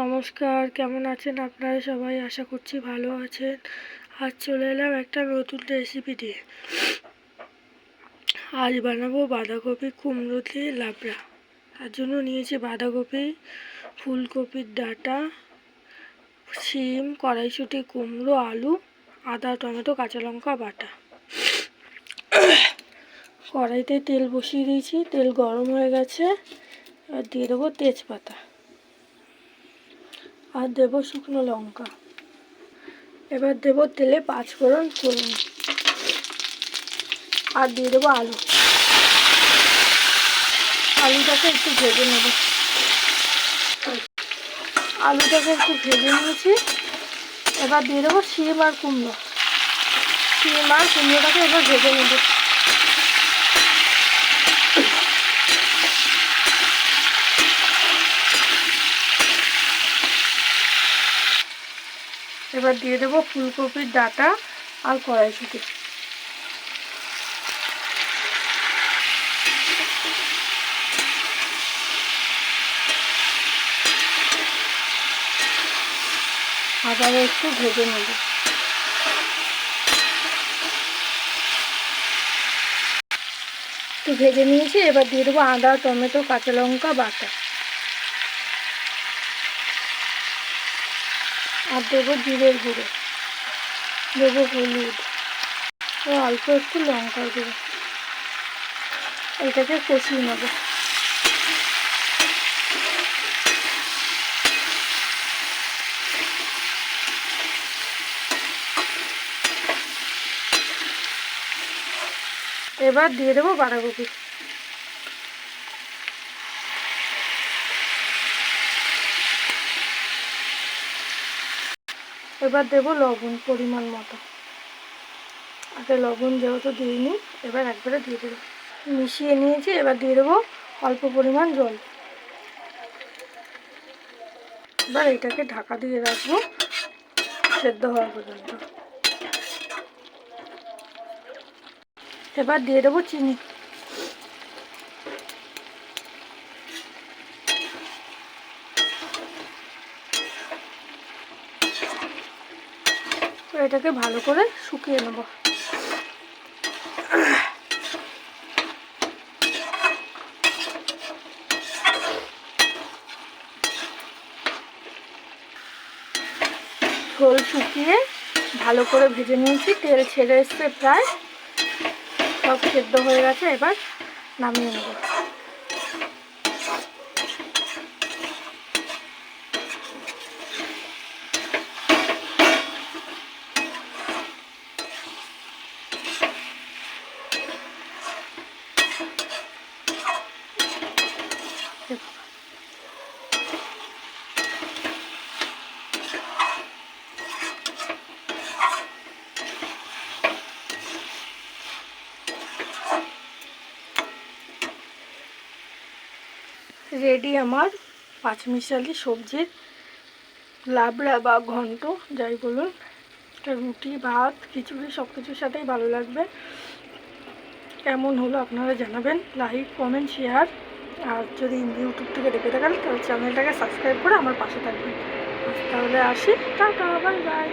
নমস্কার, কেমন আছেন আপনারা সবাই? আশা করছি ভালো আছেন। আজ চলে এলাম একটা নতুন রেসিপি দিয়ে। আজ বানাবো বাঁধাকপি কুমড়ো দিয়ে লাবড়া। তার জন্য নিয়েছি বাঁধাকপি, ফুলকপির ডাঁটা, শিম, কড়াইশুঁটি, কুমড়ো, আলু, আদা, টমেটো, কাঁচা লঙ্কা, বাটা। কড়াইতে তেল বসিয়ে দিয়েছি। তেল গরম হয়ে গেছে। এবার দিয়ে দেবো তেজপাতা। আর দেবো শুকনো লঙ্কা। এবার দেবো তেলে পাঁচ ফোড়ন ফোড়ন আর দিয়ে দেবো আলু। আলুটাকে একটু ভেজে নেব। আলুটাকে একটু ভেজে নিয়েছি। এবার দিয়ে দেবো শিম আর কুমড়ো। শিম আর কুমড়োটাকে এবার ভেজে নেব। এবার দিয়ে দেবো ফুলকপির ডাটা আর কড়াইশুটি। আবার একটু ভেজে নেব। একটু ভেজে নিয়েছি, এবার দিয়ে দেবো আদা, টমেটো, কাঁচা লঙ্কা, বাটা। আর দেবো জিরের গুঁড়ো। দেবো হলুদ। ও অল্প একটু লঙ্কা দেবো এটাকে কষিয়ে নেব। এবার দিয়ে দেবো বাঁধাকপি। এবার দেব লবণ পরিমাণ মতো। আগে লবণ যেহেতু দিইনি এবার একবারে দিয়ে দেবো। মিশিয়ে নিয়েছি, এবার দিয়ে দেবো অল্প পরিমাণ জল। এবার এটাকে ঢাকা দিয়ে রাখব, সেদ্ধ হওয়া পর্যন্ত। এবার দিয়ে দেবো চিনি। এটাকে ভালো করে শুকিয়ে নেব। ঝোল শুকিয়ে ভালো করে ভেজে নিয়েছি, তেল ছেড়ে এসছে প্রায়। সব সেদ্ধ হয়ে গেছে, এবার নামিয়ে নেব। রেডি আমার পাঁচমিশালি সবজির লাবড়া বা ঘন্ট, যাই বলুন। রুটি, ভাত, খিচুড়ি সব কিছুর সাথেই ভালো লাগবে। কেমন হলো আপনারা জানাবেন। Like, comment, share. আর যদি ইউটিউব থেকে দেখে থাকেন, তাহলে চ্যানেলটাকে সাবস্ক্রাইব করে আমার পাশে থাকবেন। তাহলে আসি। Tata, bye bye.